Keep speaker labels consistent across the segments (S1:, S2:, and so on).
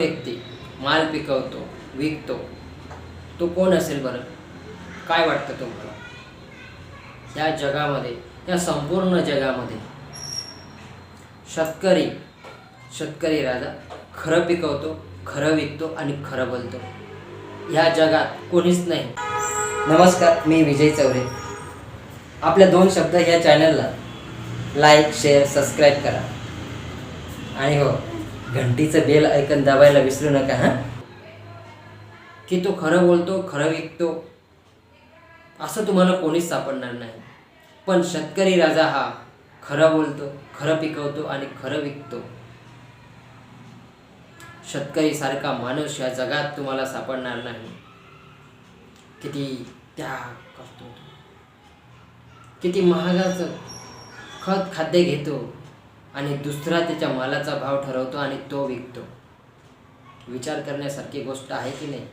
S1: व्यक्ती माल पिकवतो विकतो. तो कोण असेल बरं? काय वाटतं तुम्हाला? या जगामध्ये या संपूर्ण जगामध्ये शेतकरी शेतकरी राजा खरं पिकवतो खरं विकतो आणि खरं बोलतो. ह्या जगात कोणीच नाही. नमस्कार मी विजय चौरे. आपल्या दोन शब्द ह्या चॅनलला लाईक शेअर सबस्क्राईब करा. आणि हो घंटीचं बेल ऐकन दाबायला विसरू नका हां? की तो खरं बोलतो खरं विकतो असं तुम्हाला कोणीच सापडणार नाही. पण शेतकरी राजा हा खरं बोलतो खरं पिकवतो आणि खरं विकतो. शेतकरी सारखा माणूस या जगात तुम्हाला सापडणार नाही. किती त्याग करतो किती महागाचं खत खाद्य घेतो. आणि दुसरा त्याच्या मालाचा भाव ठरवतो आणि तो विकतो. विचार करण्यासारखी गोष्ट आहे की नाही?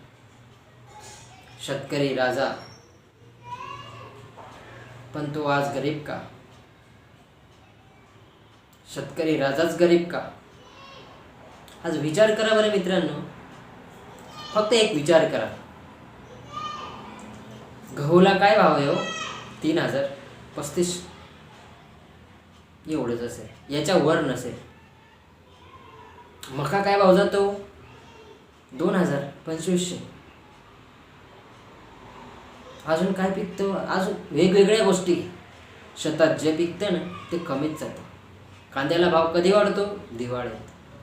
S1: शेतकरी राजा. पण तो आज गरीब का? शेतकरी राजाच गरीब का? आज विचार करा बरे मित्रांनो. फक्त एक विचार करा. गहूला काय भाव आहे हो? तीन हजार. पस्तीस एवढंच असेल. याच्या वर नसेल. मका काय भाव जातो? दोन हजार पंचवीसशे. अजून काय पिकतं? अजून वेगवेगळ्या गोष्टी. शेतात जे पिकतं ना ते कमीच जातं. कांद्याला भाव कधी वाढतो? दिवाळीत.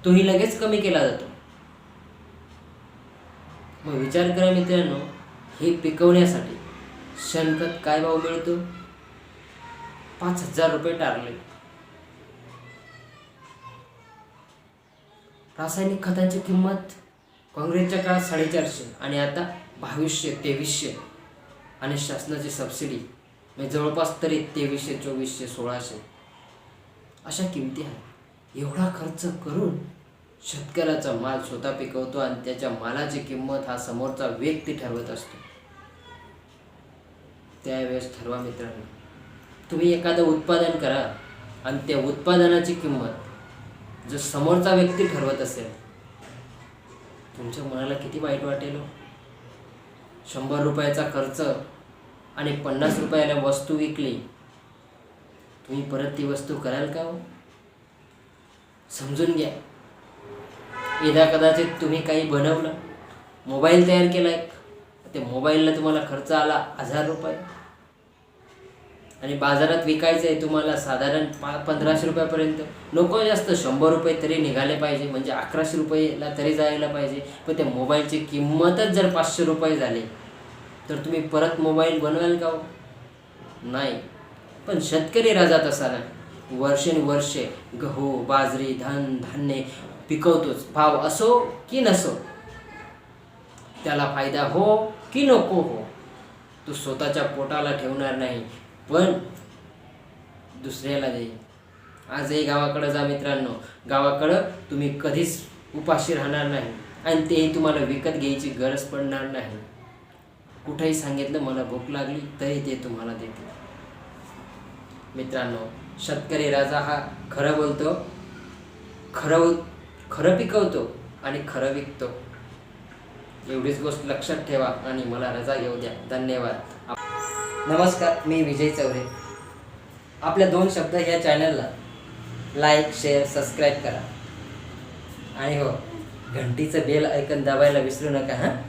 S1: तोही लगेच कमी केला जातो. मग विचार करा मित्रांनो हे पिकवण्यासाठी शेणखत काय भाव मिळतो? पाच हजार रुपये टारले. रासायनिक खतांची किंमत काँग्रेसच्या काळात साडेचारशे आणि आता बावीसशे तेवीसशे आणि शासनाची सबसिडी. म्हणजे जवळपास तरी तेवीसशे चोवीसशे सोळाशे अशा किमती आहेत. एवढा खर्च करून शेतकऱ्याचा माल स्वतः पिकवतो आणि त्याच्या मालाची किंमत हा समोरचा व्यक्ती ठरवत असतो. त्यावेळेस ठरवा मित्रांनो तुम्ही एखादं उत्पादन करा आणि त्या उत्पादनाची किंमत जर समोरचा व्यक्ती ठरवत असेल तुमच्या मनाला किती वाईट वाटेल हो? शंभर रुपयाचा खर्च आणि पन्नास रुपयाला वस्तू विकली तुम्ही परत ती वस्तू कराल का हो? समजून घ्या. एकदा कदाचित तुम्ही काही बनवलं मोबाईल तयार केला एक ते मोबाईलला तुम्हाला खर्च आला हजार रुपये. आणि बाजारात विकायचं आहे तुम्हाला साधारण पा पंधराशे रुपयापर्यंत. नको जास्त शंभर रुपये तरी निघाले पाहिजे म्हणजे अकराशे रुपयेला तरी जायला पाहिजे. पण त्या मोबाईलची किंमतच जर पाचशे रुपये झाले तर तुम्ही परत मोबाईल बनवाल का हो? नाही. पण शेतकरी राजा तसा नाही. वर्षेनुवर्षे गहू बाजरी धान धान्य पिकवतोच. भाव असो की नसो त्याला फायदा हो की नको हो तो स्वतःच्या पोटाला ठेवणार नाही. पण दुसऱ्याला देईल आजही गावाकडं जा मित्रांनो. गावाकडं तुम्ही कधीच उपाशी राहणार नाही. आणि तेही तुम्हाला विकत घ्यायची गरज पडणार नाही. कुठेही सांगितलं मला भूक लागली तरी ते तुम्हाला देतील. मित्रांनो शेतकरी राजा हा खरं बोलतो खरं खरं पिकवतो आणि खरं विकतो. एवढीच गोष्ट लक्षात ठेवा आणि मला रजा घेऊ द्या. धन्यवाद. नमस्कार मी विजय चौरे. आपल्या दोन शब्द ह्या चॅनलला लाईक शेअर सबस्क्राईब करा. आणि हो घंटीचं बेल ऐकन दाबायला विसरू नका हां?